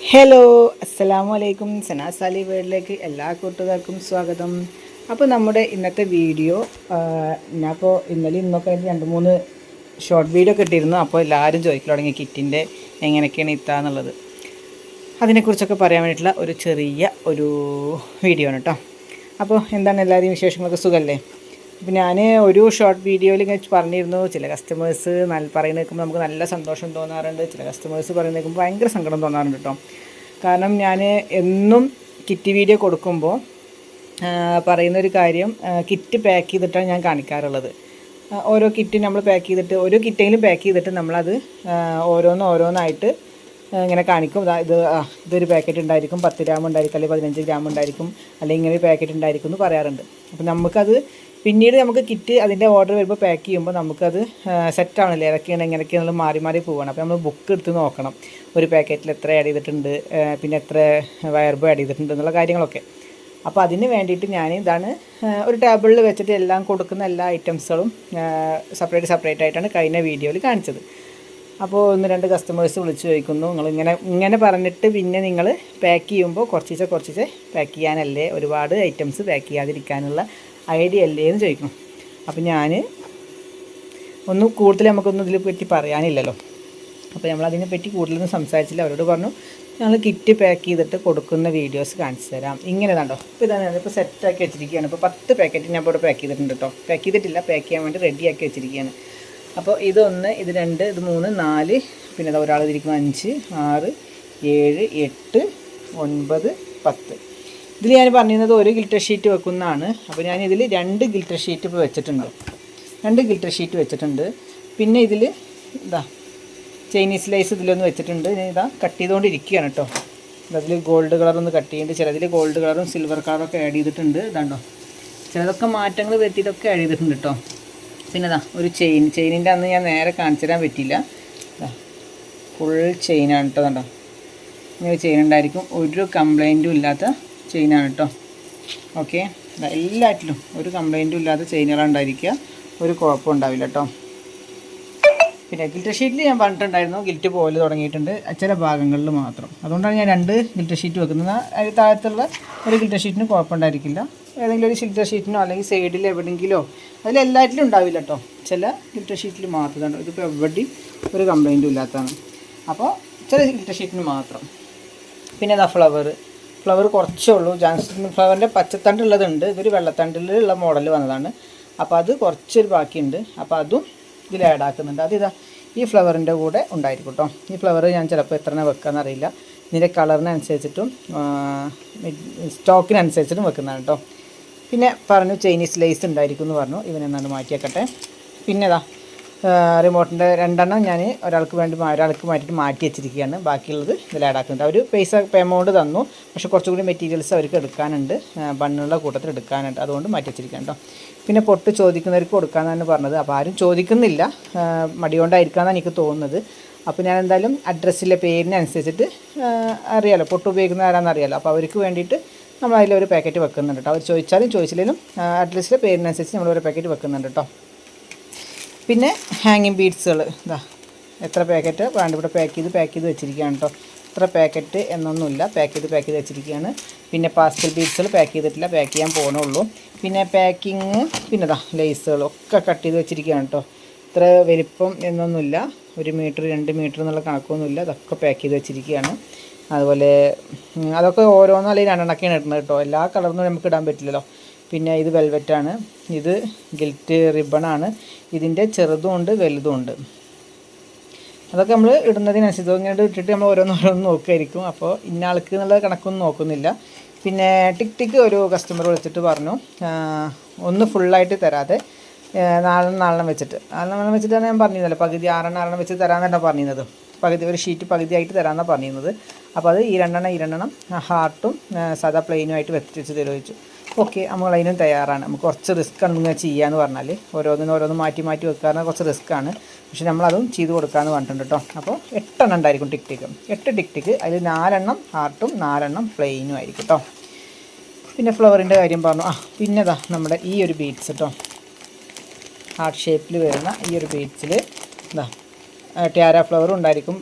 Hello അസ്സലാമു അലൈക്കും സനാസ് അലി വേർഡിലേക്ക് എല്ലാ കൂട്ടുകാർക്കും സ്വാഗതം. അപ്പോൾ നമ്മുടെ ഇന്നത്തെ വീഡിയോ ഞാനിപ്പോൾ ഇന്നലെ ഇന്നൊക്കെ രണ്ട് മൂന്ന് ഷോർട്ട് വീഡിയോ ഒക്കെ ഇട്ടിരുന്നു. അപ്പോൾ എല്ലാവരും ചോദിക്കൽ തുടങ്ങി കിറ്റിന്റെ എങ്ങനെയൊക്കെയാണ് ഇത്താന്നുള്ളത് അതിനെക്കുറിച്ചൊക്കെ പറയാൻ വേണ്ടിയിട്ടുള്ള ഒരു ചെറിയ ഒരു വീഡിയോ ആണ് കേട്ടോ അപ്പോൾ എന്താണ് എല്ലാവരെയും വിശേഷങ്ങളൊക്കെ സുഖമല്ലേ? അപ്പോൾ ഞാൻ ഒരു ഷോർട്ട് വീഡിയോയിൽ ഇങ്ങനെ പറഞ്ഞിരുന്നു ചില കസ്റ്റമേഴ്സ് നല്ല പറയുന്ന കേൾക്കുമ്പോൾ നമുക്ക് നല്ല സന്തോഷം തോന്നാറുണ്ട് ചില കസ്റ്റമേഴ്സ് പറയുന്ന കേൾക്കുമ്പോൾ ഭയങ്കര സങ്കടം തോന്നാറുണ്ട് കേട്ടോ കാരണം ഞാൻ എന്നും കിറ്റ് വീഡിയോ കൊടുക്കുമ്പോൾ പറയുന്ന ഒരു കാര്യം കിറ്റ് പാക്ക് ചെയ്തിട്ടാണ് ഞാൻ കാണിക്കാറുള്ളത്. ഓരോ കിറ്റ് നമ്മൾ പാക്ക് ചെയ്തിട്ട് ഓരോ കിറ്റെങ്കിലും പാക്ക് ചെയ്തിട്ട് നമ്മളത് ഓരോന്ന് ഓരോന്നായിട്ട് ഇങ്ങനെ കാണിക്കും. ഇത് ഇതൊരു പാക്കറ്റ് ഉണ്ടായിരിക്കും പത്ത് ഗ്രാം ഉണ്ടായിരിക്കും അല്ലെങ്കിൽ പതിനഞ്ച് ഗ്രാം ഉണ്ടായിരിക്കും അല്ലെങ്കിൽ ഇങ്ങനെ ഒരു പാക്കറ്റ് ഉണ്ടായിരിക്കും എന്ന് പറയാറുണ്ട്. അപ്പം നമുക്കത് പിന്നീട് നമുക്ക് കിറ്റ് അതിന്റെ ഓർഡർ വരുമ്പോൾ പാക്ക് ചെയ്യുമ്പോൾ നമുക്കത് സെറ്റ് ആവണില്ല? ഏതൊക്കെയാണ് എങ്ങനെയൊക്കെയാണെന്ന് മാറി മാറി പോവുകയാണ് അപ്പോൾ നമ്മൾ ബുക്ക് എടുത്ത് നോക്കണം. ഒരു പാക്കറ്റിൽ എത്ര ആഡ് ചെയ്തിട്ടുണ്ട് പിന്നെ എത്ര വയർബോ ആഡ് ചെയ്തിട്ടുണ്ട് എന്നുള്ള കാര്യങ്ങളൊക്കെ. അപ്പോൾ അതിന് വേണ്ടിയിട്ട് ഞാൻ ഇതാണ് ഒരു ടേബിളിൽ വെച്ചിട്ട് എല്ലാം കൊടുക്കുന്ന എല്ലാ ഐറ്റംസുകളും സെപ്പറേറ്റ് സെപ്പറേറ്റ് ആയിട്ടാണ് കഴിഞ്ഞ വീഡിയോയിൽ കാണിച്ചത്. അപ്പോൾ ഒന്ന് രണ്ട് കസ്റ്റമേഴ്സ് വിളിച്ച് ചോദിക്കുന്നു. നിങ്ങൾ ഇങ്ങനെ ഇങ്ങനെ പറഞ്ഞിട്ട് പിന്നെ നിങ്ങൾ പാക്ക് ചെയ്യുമ്പോൾ കുറച്ചിച്ച് കുറച്ചിച്ച് പാക്ക് ചെയ്യാനല്ലേ ഒരുപാട് ഐറ്റംസ് പാക്ക് ചെയ്യാതിരിക്കാനുള്ള ഐഡിയ അല്ലേ എന്ന് ചോദിക്കണം അപ്പം ഞാൻ ഒന്നും കൂടുതൽ നമുക്കൊന്നും ഇതിൽ പറ്റി പറയാനില്ലല്ലോ. അപ്പോൾ നമ്മൾ അതിനെ പറ്റി കൂടുതലൊന്നും സംസാരിച്ചില്ല. അവരോട് പറഞ്ഞു ഞങ്ങൾ കിറ്റ് പാക്ക് ചെയ്തിട്ട് കൊടുക്കുന്ന വീഡിയോസ് കാണിച്ചു തരാം. ഇങ്ങനെ കണ്ടോ? ഇപ്പോൾ ഇതാണ് ഇപ്പോൾ സെറ്റാക്കി വെച്ചിരിക്കുകയാണ്. ഇപ്പോൾ പത്ത് പാക്കറ്റ് ഞാൻ ഇവിടെ പാക്ക് ചെയ്തിട്ടുണ്ട് കേട്ടോ. പാക്ക് ചെയ്തിട്ടില്ല പാക്ക് ചെയ്യാൻ വേണ്ടി റെഡിയാക്കി വെച്ചിരിക്കുകയാണ്. അപ്പോൾ ഇതൊന്ന് ഇത് രണ്ട് ഇത് മൂന്ന് നാല് പിന്നെ ഒരാൾ ഇതിരിക്കുന്ന അഞ്ച് ആറ് ഏഴ് എട്ട് ഒൻപത് പത്ത്. ഇതിൽ ഞാൻ പറഞ്ഞിരുന്നത് ഒരു ഗിൽറ്റർ ഷീറ്റ് വെക്കുന്നതാണ്. അപ്പോൾ ഞാൻ ഇതിൽ രണ്ട് ഗിൽറ്റർ ഷീറ്റ് ഇപ്പോൾ വെച്ചിട്ടുണ്ട്. രണ്ട് ഗിൽറ്റർ ഷീറ്റ് വെച്ചിട്ടുണ്ട്. പിന്നെ ഇതിൽ ഇതാ ചൈനീസ് ലൈസ് ഇതിലൊന്ന് വെച്ചിട്ടുണ്ട്. ഞാൻ ഇതാ കട്ട് ചെയ്തുകൊണ്ടിരിക്കുകയാണ് കേട്ടോ അതിൽ ഗോൾഡ് കളറൊന്ന് കട്ട് ചെയ്യുന്നുണ്ട് ചിലതിൽ ഗോൾഡ് കളറും സിൽവർ കളറൊക്കെ ആഡ് ചെയ്തിട്ടുണ്ട്. ഇതാണ്ടോ ചിലതൊക്കെ മാറ്റങ്ങൾ വരുത്തിയിട്ടൊക്കെ ആഡ് ചെയ്തിട്ടുണ്ട് കേട്ടോ പിന്നെ ഇതാ ഒരു ചെയിൻ ചെയിനിന്റെ അന്ന് ഞാൻ നേരെ കാണിച്ചു തരാൻ പറ്റിയില്ല. ഫുൾ ചെയിനാണ് കേട്ടോ കണ്ടോ ഇങ്ങനെ ചെയിൻ ഉണ്ടായിരിക്കും. ഒരു കംപ്ലൈന്റും ഇല്ലാത്ത ചെയിനാണ് കേട്ടോ. ഓക്കെ. എല്ലാറ്റിലും ഒരു കംപ്ലൈന്റും ഇല്ലാത്ത ചെയിനുകളാണ് ഉണ്ടായിരിക്കുക. ഒരു കുഴപ്പം ഉണ്ടാവില്ല കേട്ടോ. പിന്നെ ഗിൽറ്റ് ഷീറ്റിൽ ഞാൻ പറഞ്ഞിട്ടുണ്ടായിരുന്നു ഗിൽറ്റ് പോലെ തുടങ്ങിയിട്ടുണ്ട് ചില ഭാഗങ്ങളിൽ മാത്രം. അതുകൊണ്ടാണ് ഞാൻ രണ്ട് ഗിൽറ്റ് ഷീറ്റ് വെക്കുന്നത്. അതിന് താഴത്തുള്ള ഒരു ഗിൽറ്റ് ഷീറ്റിന് കുഴപ്പമുണ്ടായിരിക്കില്ല ഏതെങ്കിലും ഒരു ഗിൽറ്റ് ഷീറ്റിനോ അല്ലെങ്കിൽ സൈഡിൽ എവിടെയെങ്കിലോ അതിൽ എല്ലാറ്റിലും ഉണ്ടാവില്ല കേട്ടോ. ചില ഗിൽറ്റ് ഷീറ്റിൽ മാത്രം കണ്ടോ ഇതിപ്പോൾ എവിടെയും ഒരു കംപ്ലൈന്റും ഇല്ലാത്തതാണ്. അപ്പോൾ ചില ഗിൽറ്റ് ഷീറ്റിന് മാത്രം. പിന്നെ ദ ഫ്ലവർ ഫ്ലവർ കുറച്ചേ ഉള്ളൂ. ജാൻസ്റ്റിൻ ഫ്ലവറിന്റെ പച്ചത്തണ്ടുള്ളതുണ്ട് ഇതൊരു വെള്ളത്തണ്ടിലുള്ള മോഡൽ വന്നതാണ്. അപ്പോൾ അത് കുറച്ചൊരു ബാക്കിയുണ്ട്. അപ്പോൾ അതും ഇതിൽ ആഡ് ആക്കുന്നുണ്ട്. അതിതാ ഈ ഫ്ലവറിന്റെ കൂടെ ഉണ്ടായിരിക്കും കേട്ടോ ഈ ഫ്ലവർ ഞാൻ ചിലപ്പോൾ എത്ര വെക്കാമെന്നറിയില്ല ഇതിന്റെ കളറിനനുസരിച്ചിട്ടും സ്റ്റോക്കിനനുസരിച്ചിട്ടും വെക്കുന്നതാണ് കേട്ടോ പിന്നെ പറഞ്ഞു ചൈനീസ് ലേസ് ഉണ്ടായിരിക്കും എന്ന് പറഞ്ഞു. ഇവനെന്നാണ് മാറ്റിയേക്കട്ടെ. പിന്നെ ഇതാ റിമോട്ടിന്റെ രണ്ടെണ്ണം ഞാൻ ഒരാൾക്ക് വേണ്ടി ഒരാൾക്ക് മാറ്റിയിട്ട് മാറ്റി വെച്ചിരിക്കുകയാണ്. ബാക്കിയുള്ളത് ഇതിൽ ആഡാക്കുന്നുണ്ട് അവർ പൈസ എമൗണ്ട് തന്നു. പക്ഷേ കുറച്ചുകൂടി മെറ്റീരിയൽസ് അവർക്ക് എടുക്കാനുണ്ട്. ബണ്ണുള്ള കൂട്ടത്തിൽ എടുക്കാനുണ്ട്. അതുകൊണ്ട് മാറ്റി വെച്ചിരിക്കുകയാണ് കേട്ടോ പിന്നെ പൊട്ട് ചോദിക്കുന്നവർക്ക് കൊടുക്കാമെന്നാണ് പറഞ്ഞത്. അപ്പോൾ ആരും ചോദിക്കുന്നില്ല. മടികൊണ്ടായിരിക്കാമെന്നാണ് മടി കൊണ്ടായിരിക്കാമെന്നാണ് എനിക്ക് തോന്നുന്നത്. അപ്പോൾ ഞാൻ എന്തായാലും അഡ്രസ്സിലെ പേരിനനുസരിച്ചിട്ട് അറിയാലോ. പൊട്ട് ഉപയോഗിക്കുന്ന ആരാണെന്ന് അറിയാലോ. അപ്പോൾ അവർക്ക് വേണ്ടിയിട്ട് നമ്മൾ അതിലൊരു പാക്കറ്റ് വെക്കുന്നുണ്ട് കേട്ടോ അവർ ചോദിച്ചാലും ചോദിച്ചില്ലെങ്കിലും അഡ്രസ്സിലെ പേരിനനുസരിച്ച് നമ്മളൊരു പാക്കറ്റ് വെക്കുന്നുണ്ട് കേട്ടോ പിന്നെ ഹാങ്ങിങ് ബീഡ്സുകൾ ഇതാ എത്ര പാക്കറ്റ് വേണ്ട ഇവിടെ പാക്ക് ചെയ്ത് പാക്ക് ചെയ്ത് വെച്ചിരിക്കുകയാണ് കേട്ടോ ഇത്ര പാക്കറ്റ് എന്നൊന്നുമില്ല പാക്ക് ചെയ്ത് പാക്ക് ചെയ്ത് വെച്ചിരിക്കുകയാണ്. പിന്നെ പാസ്റ്റൽ ബീഡ്സുകൾ പാക്ക് ചെയ്തിട്ടില്ല പാക്ക് ചെയ്യാൻ പോകണുള്ളൂ പിന്നെ പാക്കിങ് പിന്നെ ഇതാ ലേസുകൾ ഒക്കെ കട്ട് ചെയ്ത് വെച്ചിരിക്കുകയാണ് കേട്ടോ ഇത്ര വലിപ്പം എന്നൊന്നുമില്ല ഒരു മീറ്റർ രണ്ട് മീറ്റർ എന്നുള്ള കണക്കൊന്നുമില്ല അതൊക്കെ പാക്ക് ചെയ്ത് വെച്ചിരിക്കുകയാണ്. അതുപോലെ അതൊക്കെ ഓരോന്നോ അല്ലെങ്കിൽ രണ്ടെണ്ണൊക്കെയാണ് ഇടുന്നത് കേട്ടോ എല്ലാ കളറിനും നമുക്ക് ഇടാൻ പറ്റില്ലല്ലോ. പിന്നെ ഇത് വെൽവെറ്റാണ്. ഇത് ഗിൽറ്റ് റിബണാണ്. ഇതിന്റെ ചെറുതും ഉണ്ട് വലുതും ഉണ്ട്. അതൊക്കെ നമ്മൾ ഇടുന്നതിനനുസരിച്ച് ഇങ്ങനെ ഇട്ടിട്ട് നമ്മൾ ഓരോന്നോരോന്ന് ഓരോന്ന് നോക്കുമായിരിക്കും അപ്പോൾ ഇന്ന ആൾക്ക് എന്നുള്ള കണക്കൊന്നും നോക്കുന്നില്ല. പിന്നെ ടിക് ടിക്ക് ഒരു കസ്റ്റമർ വിളിച്ചിട്ട് പറഞ്ഞു ഒന്ന് ഫുള്ളായിട്ട് തരാതെ നാലെണ്ണം നാളെ വെച്ചിട്ട്. നാളെ വെച്ചിട്ടാണ് ഞാൻ പറഞ്ഞിരുന്നല്ലോ പകുതി ആറെണ്ണം ആറെണ്ണം വെച്ച് തരാമെന്നാണ് പറഞ്ഞിരുന്നത്. പകുതി ഒരു ഷീറ്റ് പകുതിയായിട്ട് തരാമെന്നാണ് പറഞ്ഞിരുന്നത്. അപ്പോൾ അത് ഈ രണ്ടെണ്ണം ഈ രണ്ടെണ്ണം ഹാർട്ടും സാധാ പ്ലെയിനുമായിട്ട് വെച്ച് വെച്ച് തരുവച്ചു ഓക്കെ നമ്മൾ അതിനും തയ്യാറാണ്. നമുക്ക് കുറച്ച് റിസ്ക് ആണ് നിങ്ങൾ ചെയ്യാന്ന് പറഞ്ഞാൽ ഓരോന്നിനും ഓരോന്ന് മാറ്റി മാറ്റി വെക്കാന്ന് കുറച്ച് റിസ്ക് ആണ്. പക്ഷെ നമ്മളതും ചെയ്ത് കൊടുക്കാമെന്ന് പറഞ്ഞിട്ടുണ്ട് കേട്ടോ. അപ്പോൾ എട്ടെണ്ണം ഉണ്ടായിരിക്കും ടിക് ടിക്ക് എട്ട് ടിക് ടിക്ക് അതിൽ നാലെണ്ണം ഹാർട്ടും നാലെണ്ണം പ്ലെയിനും ആയിരിക്കും കേട്ടോ. പിന്നെ ഫ്ലവറിന്റെ കാര്യം പറഞ്ഞു. ആ പിന്നെതാ നമ്മുടെ ഈ ഒരു ബീഡ്സ് കേട്ടോ ഹാർട്ട് ഷേപ്പിൽ വരുന്ന ഈ ഒരു ബീഡ്സിൽ ഇതാ ടാര ഫ്ലവർ ഉണ്ടായിരിക്കും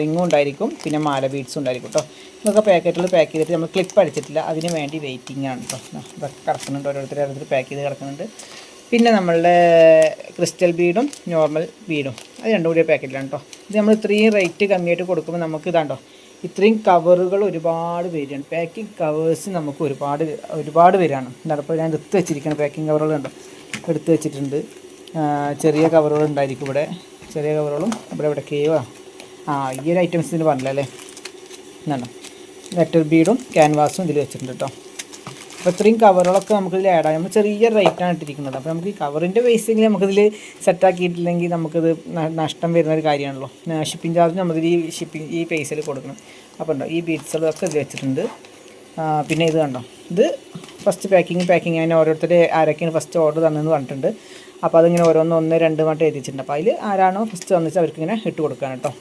റിങ്ങും ഉണ്ടായിരിക്കും പിന്നെ മാല ബീഡ്സും ഉണ്ടായിരിക്കും കേട്ടോ ഇതൊക്കെ പാക്കറ്റിൽ പാക്ക് ചെയ്തിട്ട് നമ്മൾ ക്ലിപ്പ് അടിച്ചിട്ടില്ല. അതിന് വേണ്ടി വെയിറ്റിംഗ് ആണ് കേട്ടോ ഇതൊക്കെ കിടക്കുന്നുണ്ട് ഓരോരുത്തർ ഓരോരുത്തർ പാക്ക് ചെയ്ത് കിടക്കുന്നുണ്ട് പിന്നെ നമ്മളുടെ ക്രിസ്റ്റൽ ബീഡും നോർമൽ ബീഡും അത് രണ്ടും കൂടിയ പാക്കറ്റിലാണ് കേട്ടോ ഇത് നമ്മൾ ഇത്രയും റേറ്റ് കമ്മിയായിട്ട് കൊടുക്കുമ്പോൾ നമുക്ക് ഇതാണ്ടോ ഇത്രയും കവറുകൾ ഒരുപാട് വരികയാണ് പാക്കിംഗ് കവേഴ്സ് നമുക്ക് ഒരുപാട് ഒരുപാട് വരികയാണ് എന്താണ് ഇപ്പോൾ ഞാൻ എടുത്ത് വെച്ചിരിക്കുകയാണ് പാക്കിംഗ് കവറുകൾ കണ്ടോ? എടുത്ത് വെച്ചിട്ടുണ്ട്. ചെറിയ കവറുകൾ ഉണ്ടായിരിക്കും ഇവിടെ. ചെറിയ കവറുകളും ഇവിടെ കേവാ ആ ഈ ഒരു ഐറ്റംസ് ഇതിന് പറഞ്ഞില്ല എന്നാണ് ലെറ്റർ ബീഡും ക്യാൻവാസും ഇതിൽ വെച്ചിട്ടുണ്ട് കേട്ടോ അപ്പോൾ ഇത്രയും കവറുകളൊക്കെ നമുക്ക് ഇതിൽ ആഡ് ആയി നമ്മൾ ചെറിയ റേറ്റാണ് ഇട്ടിരിക്കുന്നത്. അപ്പോൾ നമുക്ക് ഈ കവറിന്റെ ബേസിക്കലി നമുക്കിതിൽ സെറ്റാക്കിയിട്ടില്ലെങ്കിൽ നമുക്കിത് നഷ്ടം വരുന്ന ഒരു കാര്യമാണല്ലോ. ഷിപ്പിംഗ് ചാർജ് നമ്മളിതിൽ ഈ ഷിപ്പിംഗ് ഈ പൈസയിൽ കൊടുക്കണം. അപ്പോൾ ഉണ്ടോ? ഈ ബീഡ്സുകളൊക്കെ ഇതിൽ വെച്ചിട്ടുണ്ട്. പിന്നെ ഇത് കണ്ടോ? ഇത് ഫസ്റ്റ് പാക്കിങ് പാക്കിങ് അതിന് ഓരോരുത്തർ ആരൊക്കെയാണ് ഫസ്റ്റ് ഓർഡർ തന്നെന്ന് പറഞ്ഞിട്ടുണ്ട്. അപ്പോൾ അതിങ്ങനെ ഓരോന്ന് ഒന്ന് രണ്ട് മട്ടം എത്തിച്ചിട്ടുണ്ട് അപ്പോൾ അതിൽ ആരാണോ ഫസ്റ്റ് വന്നിട്ട് അവർക്കിങ്ങനെ ഇട്ട് കൊടുക്കാൻ കേട്ടോ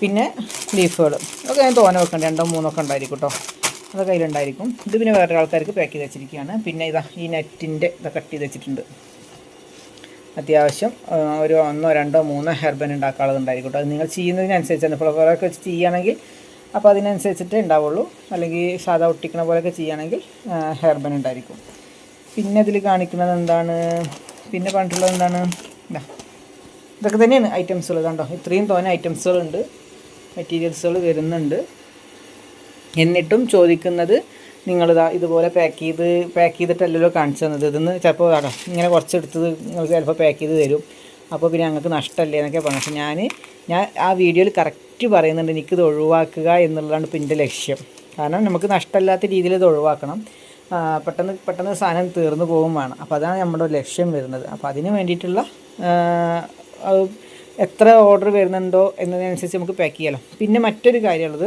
പിന്നെ ലീഫുകൾ ഒക്കെ ഞാൻ തോനെ വെക്കണ്ട. രണ്ടോ മൂന്നോ ഒക്കെ ഉണ്ടായിരിക്കും കേട്ടോ അതൊക്കെ അതിലുണ്ടായിരിക്കും. ഇത് പിന്നെ വേറെ ആൾക്കാർക്ക് പാക്ക് ചെയ്ത് വെച്ചിരിക്കുകയാണ്. പിന്നെ ഇതാ ഈ നെറ്റിന്റെ ഇത് കട്ട് ചെയ്ത് വെച്ചിട്ടുണ്ട്. അത്യാവശ്യം ഒരു ഒന്നോ രണ്ടോ മൂന്നോ ഹെർബൻ ഉണ്ടാക്കാനുള്ളത് ഉണ്ടായിരിക്കും കേട്ടോ അത് നിങ്ങൾ ചെയ്യുന്നതിനനുസരിച്ചാണ്. ഫ്ലവറൊക്കെ വെച്ച് ചെയ്യുകയാണെങ്കിൽ അപ്പോൾ അതിനനുസരിച്ചിട്ടേ ഉണ്ടാവുള്ളൂ. അല്ലെങ്കിൽ സാധാ ഒട്ടിക്കണ പോലെയൊക്കെ ചെയ്യുകയാണെങ്കിൽ ഹെർബൻ ഉണ്ടായിരിക്കും. പിന്നെ ഇതിൽ കാണിക്കുന്നത് എന്താണ്? പിന്നെ പറഞ്ഞിട്ടുള്ളത് എന്താണ്? ഇതാ ഇതൊക്കെ തന്നെയാണ് ഐറ്റംസുകൾ കണ്ടോ? ഇത്രയും തോന്നെ ഐറ്റംസുകളുണ്ട് മെറ്റീരിയൽസുകൾ വരുന്നുണ്ട്. എന്നിട്ടും ചോദിക്കുന്നത് നിങ്ങളിതാ ഇതുപോലെ പാക്ക് ചെയ്ത് പാക്ക് ചെയ്തിട്ടല്ലല്ലോ കാണിച്ചു തന്നത്. ഇതെന്ന് ചിലപ്പോൾ ഇങ്ങനെ കുറച്ചെടുത്തത് നിങ്ങൾ ചിലപ്പോൾ പാക്ക് ചെയ്ത് തരും. അപ്പോൾ പിന്നെ ഞങ്ങൾക്ക് നഷ്ടമല്ലേ എന്നൊക്കെ പറഞ്ഞു. പക്ഷേ ഞാൻ ഞാൻ ആ വീഡിയോയിൽ കറക്റ്റ് പറയുന്നുണ്ട്. എനിക്കിത് ഒഴിവാക്കുക എന്നുള്ളതാണ് ഇപ്പം ലക്ഷ്യം. കാരണം നമുക്ക് നഷ്ടമല്ലാത്ത രീതിയിൽ ഇത് ഒഴിവാക്കണം. പെട്ടെന്ന് പെട്ടെന്ന് സാധനം തീർന്നു പോകും വേണം അപ്പോൾ അതാണ് നമ്മുടെ ലക്ഷ്യം വരുന്നത്. അപ്പോൾ അതിന് വേണ്ടിയിട്ടുള്ള എത്ര ഓർഡർ വരുന്നുണ്ടോ എന്നതിനനുസരിച്ച് നമുക്ക് പാക്ക് ചെയ്യാമല്ലോ പിന്നെ മറ്റൊരു കാര്യമുള്ളത്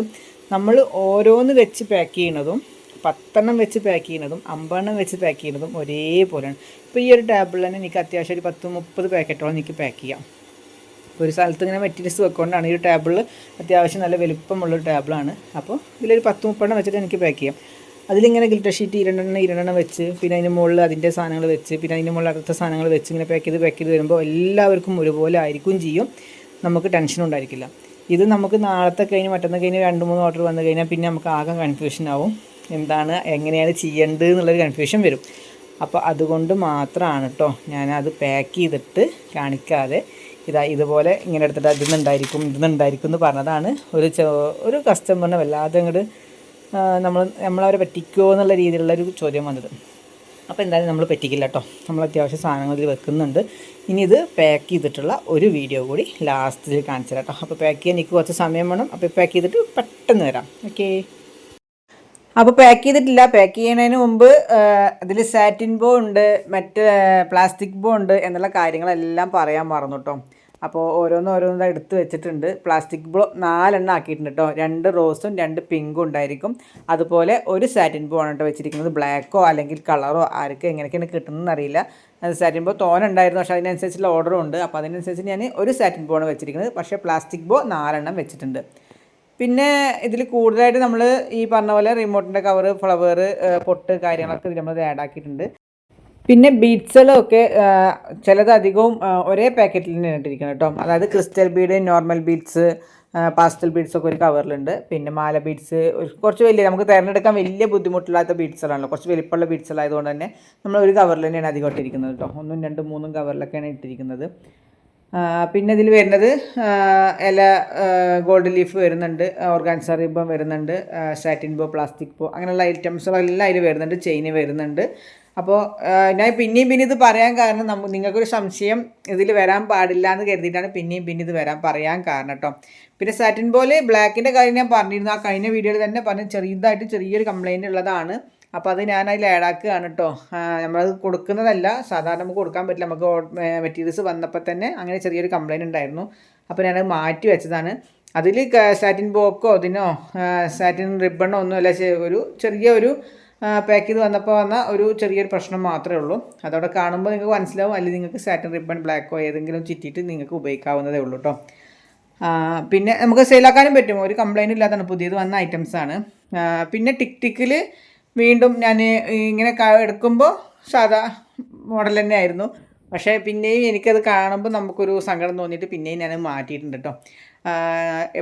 നമ്മൾ ഓരോന്ന് വെച്ച് പാക്ക് ചെയ്യണതും പത്തെണ്ണം വെച്ച് പാക്ക് ചെയ്യുന്നതും അമ്പതെണ്ണം വെച്ച് പാക്ക് ചെയ്യുന്നതും ഒരേപോലെയാണ്. ഇപ്പോൾ ഈ ഒരു ടേബിളിൽ തന്നെ എനിക്ക് അത്യാവശ്യം ഒരു പത്ത് മുപ്പത് പാക്കറ്റോളം എനിക്ക് പാക്ക് ചെയ്യാം. ഒരു സ്ഥലത്ത് ഇങ്ങനെ മെറ്റീരിയൽസ് വെക്കൊണ്ടാണ് ഈ ഒരു ടേബിളിൽ അത്യാവശ്യം നല്ല വലിപ്പമുള്ളൊരു ടേബിളാണ് അപ്പോൾ ഇതിലൊരു പത്ത് മുപ്പെണ്ണം വെച്ചിട്ട് എനിക്ക് പാക്ക് ചെയ്യാം. അതിലിങ്ങനെ ഗിൽറ്റർ ഷീറ്റ് ഇരണ്ടെണ്ണം ഇരണ്ടെണ്ണം വെച്ച് പിന്നെ അതിന് മുകളിൽ അതിന്റെ സാധനങ്ങൾ വെച്ച് പിന്നെ അതിന്റെ മുകളിൽ അടുത്ത സാധനങ്ങൾ വെച്ച് ഇങ്ങനെ പാക്ക് ചെയ്ത് പാക്ക് ചെയ്ത് വരുമ്പോൾ എല്ലാവർക്കും ഒരുപോലെ ആയിരിക്കും ചെയ്യും. നമുക്ക് ടെൻഷൻ ഉണ്ടായിരിക്കില്ല. ഇത് നമുക്ക് നാളത്തെ കഴിഞ്ഞ് മറ്റന്നാൾ കഴിഞ്ഞ് രണ്ട് മൂന്ന് ഓർഡർ വന്നു കഴിഞ്ഞാൽ പിന്നെ നമുക്ക് ആകെ കൺഫ്യൂഷൻ ആവും. എന്താണ് എങ്ങനെയാണ് ചെയ്യേണ്ടത് എന്നുള്ളൊരു കൺഫ്യൂഷൻ വരും. അപ്പോൾ അതുകൊണ്ട് മാത്രമാണ് കേട്ടോ ഞാനത് പാക്ക് ചെയ്തിട്ട് കാണിക്കാതെ ഇതാ ഇതുപോലെ ഇങ്ങനെ എടുത്തിട്ട് അതിൽ നിന്നുണ്ടായിരിക്കും ഇതിൽ നിന്നുണ്ടായിരിക്കും എന്ന് പറഞ്ഞതാണ് ഒരു ഒരു കസ്റ്റമറിനെ വല്ലാതെ അങ്ങോട്ട് നമ്മൾ നമ്മളവരെ പറ്റിക്കുമോ എന്നുള്ള രീതിയിലുള്ളൊരു ചോദ്യം വന്നത്. അപ്പോൾ എന്തായാലും നമ്മൾ പറ്റിക്കില്ല കേട്ടോ നമ്മൾ അത്യാവശ്യം സാധനങ്ങളിൽ വെക്കുന്നുണ്ട്. ഇനി ഇത് പാക്ക് ചെയ്തിട്ടുള്ള ഒരു വീഡിയോ കൂടി ലാസ്റ്റിൽ കാണിച്ചു കേട്ടോ അപ്പോൾ പാക്ക് ചെയ്യാൻ എനിക്ക് കുറച്ച് സമയം വേണം. അപ്പോൾ പാക്ക് ചെയ്തിട്ട് പെട്ടെന്ന് വരാം. ഓക്കേ അപ്പോൾ പാക്ക് ചെയ്തിട്ടില്ല. പാക്ക് ചെയ്യുന്നതിന് മുമ്പ് അതിൽ സാറ്റിൻ ബോ ഉണ്ട് മറ്റ് പ്ലാസ്റ്റിക് ബോ ഉണ്ട് എന്നുള്ള കാര്യങ്ങളെല്ലാം പറയാൻ മറന്നു കേട്ടോ അപ്പോൾ ഓരോന്നോരോന്ന് ഓരോന്ന് എടുത്ത് വെച്ചിട്ടുണ്ട്. പ്ലാസ്റ്റിക് ബ്ലോ നാലെണ്ണം ആക്കിയിട്ടുണ്ട് കേട്ടോ രണ്ട് റോസും രണ്ട് പിങ്കും ഉണ്ടായിരിക്കും. അതുപോലെ ഒരു സാറ്റിൻ ബോ ആണ് കേട്ടോ വെച്ചിരിക്കുന്നത്. ബ്ലാക്കോ അല്ലെങ്കിൽ കളറോ ആർക്ക് എങ്ങനെയൊക്കെയാണ് കിട്ടുന്നതെന്ന് അറിയില്ല. അത് സാറ്റിൻ ബോ തോന ഉണ്ടായിരുന്നു. പക്ഷേ അതിനനുസരിച്ചുള്ള ഓർഡറും ഉണ്ട്. അപ്പോൾ അതിനനുസരിച്ച് ഞാൻ ഒരു സാറ്റിൻ ബോ ആണ് വെച്ചിരിക്കുന്നത്. പക്ഷേ പ്ലാസ്റ്റിക് ബോ നാലെണ്ണം വെച്ചിട്ടുണ്ട്. പിന്നെ ഇതിൽ കൂടുതലായിട്ട് നമ്മൾ ഈ പറഞ്ഞ പോലെ റിമോട്ടിന്റെ കവറ് ഫ്ലവർ പൊട്ട് കാര്യങ്ങളൊക്കെ നമ്മൾ ആഡ് ആക്കിയിട്ടുണ്ട്. പിന്നെ ബീഡ്സുകളൊക്കെ ചിലത് അധികവും ഒരേ പാക്കറ്റിൽ തന്നെ ഇട്ടിരിക്കണം കേട്ടോ. അതായത് crystal bead normal beads pastel beads ഒക്കെ ഒരു കവറിലുണ്ട്. പിന്നെ മാല ബീഡ്സ് കുറച്ച് വലിയ നമുക്ക് തിരഞ്ഞെടുക്കാൻ വലിയ ബുദ്ധിമുട്ടില്ലാത്ത ബീഡ്സുകളാണല്ലോ. കുറച്ച് വലിപ്പമുള്ള ബീഡ്സുകളായതുകൊണ്ട് തന്നെ നമ്മൾ ഒരു കവറിൽ തന്നെയാണ് അധികം ഇട്ടിരിക്കുന്നത് കേട്ടോ. ഒന്നും രണ്ടും മൂന്നും കവറിലൊക്കെയാണ് ഇട്ടിരിക്കുന്നത്. പിന്നെ ഇതിൽ വരുന്നത് ഇല ഗോൾഡ് ലീഫ് വരുന്നുണ്ട് ഓർഗാൻസ റിബൺ വരുന്നുണ്ട് സാറ്റിൻ ബോ പ്ലാസ്റ്റിക് ബോ അങ്ങനെയുള്ള ഐറ്റംസുകളെല്ലാം അതിൽ വരുന്നുണ്ട് ചെയിന് വരുന്നുണ്ട്. അപ്പോൾ ഞാൻ പിന്നെയും പിന്നെ ഇത് പറയാൻ കാരണം നമ്മൾ നിങ്ങൾക്കൊരു സംശയം ഇതിൽ വരാൻ പാടില്ല എന്ന് കരുതിയിട്ടാണ് പിന്നെയും പിന്നെ ഇത് വരാൻ പറയാൻ കാരണം കേട്ടോ. പിന്നെ സാറ്റിൻ പോലെ ബ്ലാക്കിന്റെ കാര്യം ഞാൻ പറഞ്ഞിരുന്നു. ആ കഴിഞ്ഞ വീഡിയോയിൽ തന്നെ പറഞ്ഞു ചെറിയതായിട്ട് ചെറിയൊരു കംപ്ലൈന്റ് ഉള്ളതാണ്. അപ്പോൾ അത് ഞാൻ അതിൽ ആഡാക്കുകയാണ് കേട്ടോ നമ്മളത് കൊടുക്കുന്നതല്ല സാധാരണ നമുക്ക് കൊടുക്കാൻ പറ്റില്ല. നമുക്ക് മെറ്റീരിയൽസ് വന്നപ്പോൾ തന്നെ അങ്ങനെ ചെറിയൊരു കംപ്ലൈന്റ് ഉണ്ടായിരുന്നു. അപ്പോൾ ഞാനത് മാറ്റി വെച്ചതാണ്. അതിൽ സാറ്റിൻ ബോക്കോ അതിനോ സാറ്റിൻ റിബണോ ഒന്നുമല്ല ഒരു ചെറിയ ഒരു പാക്ക് ചെയ്ത് വന്നപ്പോൾ വന്ന ഒരു ചെറിയൊരു പ്രശ്നം മാത്രമേ ഉള്ളൂ. അതവിടെ കാണുമ്പോൾ നിങ്ങൾക്ക് മനസ്സിലാവും. അല്ലെങ്കിൽ നിങ്ങൾക്ക് സാറ്റിൻ റിബൺ ബ്ലാക്കോ ഏതെങ്കിലും ചുറ്റിയിട്ട് നിങ്ങൾക്ക് ഉപയോഗിക്കാവുന്നതേ ഉള്ളൂ കേട്ടോ പിന്നെ നമുക്ക് സെയിലാക്കാനും പറ്റും. ഒരു കംപ്ലൈന്റ് ഇല്ലാത്തതാണ്. പുതിയത് വന്ന ഐറ്റംസാണ് പിന്നെ ടിക് ടിക്കിൽ വീണ്ടും ഞാൻ ഇങ്ങനെ എടുക്കുമ്പോൾ സാധാ മോഡൽ തന്നെ ആയിരുന്നു പക്ഷേ പിന്നെയും എനിക്കത് കാണുമ്പോൾ നമുക്കൊരു സങ്കടം തോന്നിയിട്ട് പിന്നെയും ഞാൻ മാറ്റിയിട്ടുണ്ട് കേട്ടോ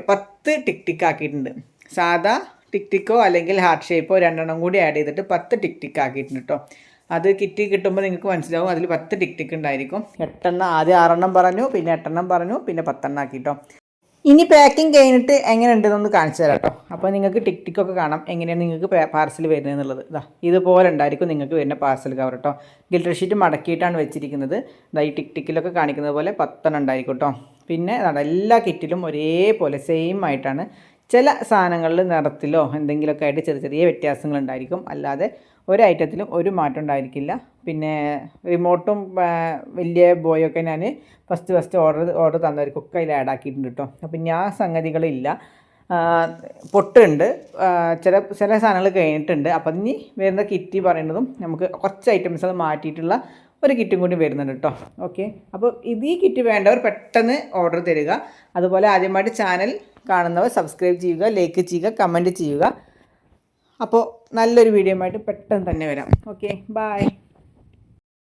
പത്ത് ടിക് ടിക്ക് ആക്കിയിട്ടുണ്ട്. സാധാ ടിക് ടിക്കോ അല്ലെങ്കിൽ ഹാർട്ട് ഷേപ്പോ രണ്ടെണ്ണം കൂടി ആഡ് ചെയ്തിട്ട് പത്ത് ടിക് ടിക് ആക്കിയിട്ടുണ്ട് കേട്ടോ അത് കിറ്റി കിട്ടുമ്പോൾ നിങ്ങൾക്ക് മനസ്സിലാവും അതിൽ പത്ത് ടിക് ടിക് ഉണ്ടായിരിക്കും. എട്ടെണ്ണം ആദ്യം ആറെണ്ണം പറഞ്ഞു പിന്നെ എട്ടെണ്ണം പറഞ്ഞു പിന്നെ പത്തെണ്ണം ആക്കിട്ടോ ഇനി പാക്കിംഗ് കഴിഞ്ഞിട്ട് എങ്ങനെ ഉണ്ടെന്നൊന്ന് കാണിച്ചു തരാം കേട്ടോ അപ്പോൾ നിങ്ങൾക്ക് ടിക് ടിക്കൊക്കെ കാണാം. എങ്ങനെയാണ് നിങ്ങൾക്ക് പാർസൽ വരുന്നത് എന്നുള്ളത്. ഇതാ ഇതുപോലെ ഉണ്ടായിരിക്കും നിങ്ങൾക്ക് വരുന്ന പാർസൽ കവർ കേട്ടോ ഗിൽറ്റർ ഷീറ്റ് മടക്കിയിട്ടാണ് വെച്ചിരിക്കുന്നത്. ഇതാ ഈ ടിക് ടിക്കിലൊക്കെ കാണിക്കുന്നത് പോലെ പത്തെണ്ണം ഉണ്ടായിരിക്കും കേട്ടോ പിന്നെ എല്ലാ കിറ്റിലും ഒരേപോലെ സെയിം ആയിട്ടാണ് ചില സാധനങ്ങളിൽ നിറത്തിലോ എന്തെങ്കിലുമൊക്കെ ആയിട്ട് ചെറിയ ചെറിയ വ്യത്യാസങ്ങൾ ഉണ്ടായിരിക്കും അല്ലാതെ ഒരു ഐറ്റത്തിലും ഒരു മാറ്റം ഉണ്ടായിരിക്കില്ല. പിന്നെ റിമോട്ടും വലിയ ബോയൊക്കെ ഞാൻ ഫസ്റ്റ് ഫസ്റ്റ് ഓർഡർ ഓർഡർ തന്നവർക്കൊക്കെ അതിൽ ആഡ് ആക്കിയിട്ടുണ്ട് കേട്ടോ അപ്പം ഞാൻ സംഗതികളില്ല. പൊട്ടുണ്ട്. ചില ചില സാധനങ്ങൾ കഴിഞ്ഞിട്ടുണ്ട്. അപ്പം ഇനി വരുന്ന കിറ്റ് പറയുന്നതും നമുക്ക് കുറച്ച് ഐറ്റംസ് അത് മാറ്റിയിട്ടുള്ള ഒരു കിറ്റും കൂടി വരുന്നുണ്ട് കേട്ടോ ഓക്കെ അപ്പോൾ ഇത് ഈ കിറ്റ് വേണ്ടവർ പെട്ടെന്ന് ഓർഡർ തരിക. അതുപോലെ ആദ്യമായിട്ട് ചാനൽ കാണുന്നവർ സബ്സ്ക്രൈബ് ചെയ്യുക ലൈക്ക് ചെയ്യുക കമന്റ് ചെയ്യുക. അപ്പോൾ നല്ലൊരു വീഡിയോ ആയിട്ട് പെട്ടെന്ന് തന്നെ വരാം. Okay bye